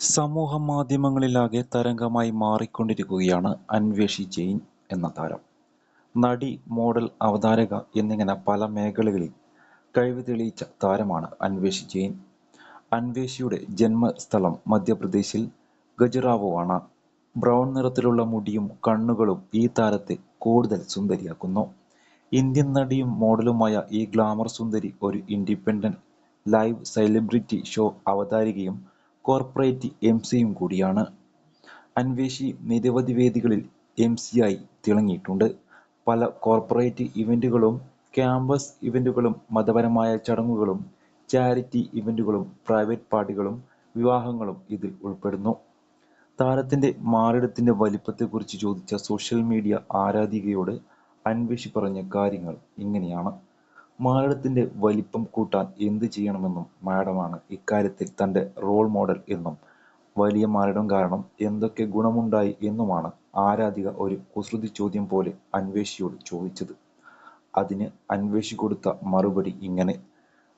സമൂഹമാധ്യമങ്ങളിലാകെ തരംഗമായി മാറിക്കൊണ്ടിരിക്കുകയാണ് അൻവേഷി ജെയിൻ എന്ന താരം. നടി, മോഡൽ, അവതാരക എന്നിങ്ങനെ പല മേഖലകളിൽ കഴിവ് തെളിയിച്ച താരമാണ് അൻവേഷി ജെയിൻ. അൻവേഷിയുടെ ജന്മസ്ഥലം മധ്യപ്രദേശിൽ ഖജുറാവോ ആണ്. ബ്രൗൺ നിറത്തിലുള്ള മുടിയും കണ്ണുകളും ഈ താരത്തെ കൂടുതൽ സുന്ദരിയാക്കുന്നു. ഇന്ത്യൻ നടിയും മോഡലുമായ ഈ ഗ്ലാമർ സുന്ദരി ഒരു ഇൻഡിപെൻഡന്റ് ലൈവ് സെലിബ്രിറ്റി ഷോ അവതാരകയും കോർപ്പറേറ്റ് എംസിയും കൂടിയാണ്. അൻവേഷി നിരവധി വേദികളിൽ എംസിയായി തിളങ്ങിയിട്ടുണ്ട്. പല കോർപ്പറേറ്റ് ഇവന്റുകളും, ക്യാമ്പസ് ഇവന്റുകളും, മതപരമായ ചടങ്ങുകളും, ചാരിറ്റി ഇവന്റുകളും, പ്രൈവറ്റ് പാർട്ടികളും വിവാഹങ്ങളും ഇതിൽ ഉൾപ്പെടുന്നു. താരത്തിന്റെ മാറിടത്തിന്റെ വലിപ്പത്തെക്കുറിച്ച് ചോദിച്ച സോഷ്യൽ മീഡിയ ആരാധികയോട് അൻവേഷി പറഞ്ഞ കാര്യങ്ങൾ ഇങ്ങനെയാണ്. മാറിടത്തിന്റെ വലിപ്പം കൂട്ടാൻ എന്ത് ചെയ്യണമെന്നും മാഡമാണ് ഇക്കാര്യത്തിൽ തന്റെ റോൾ മോഡൽ എന്നും വലിയ മാരടം കാരണം എന്തൊക്കെ ഗുണമുണ്ടായി എന്നുമാണ് ആരാധിക ഒരു കുസൃതി ചോദ്യം പോലെ അന്വേഷിയോട് ചോദിച്ചത്. അതിന് അന്വേഷി കൊടുത്ത മറുപടി ഇങ്ങനെ.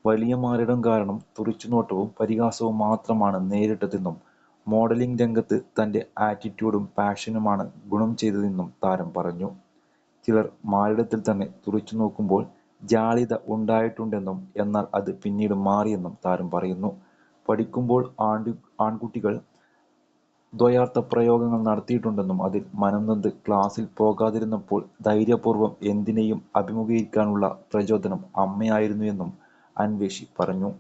വലിയ മാരടം കാരണം തുറിച്ചുനോട്ടവും പരിഹാസവും മാത്രമാണ് നേരിട്ടതെന്നും മോഡലിംഗ് രംഗത്ത് തന്റെ ആറ്റിറ്റ്യൂഡും പാഷനുമാണ് ഗുണം ചെയ്തതെന്നും താരം പറഞ്ഞു. ചിലർ മാരടത്തിൽ തന്നെ തുറിച്ചുനോക്കുമ്പോൾ ജാള്യത ഉണ്ടായിട്ടുണ്ടെന്നും എന്നാൽ അത് പിന്നീട് മാറിയെന്നും താരം പറയുന്നു. പഠിക്കുമ്പോൾ ആൺകുട്ടികൾ ദ്വയാർത്ഥ പ്രയോഗങ്ങൾ നടത്തിയിട്ടുണ്ടെന്നും അതിൽ മനംനൊന്ത് ക്ലാസിൽ പോകാതിരുന്നപ്പോൾ ധൈര്യപൂർവം എന്തിനേയും അഭിമുഖീകരിക്കാനുള്ള പ്രചോദനം അമ്മയായിരുന്നു എന്നും അൻവേഷി പറഞ്ഞു.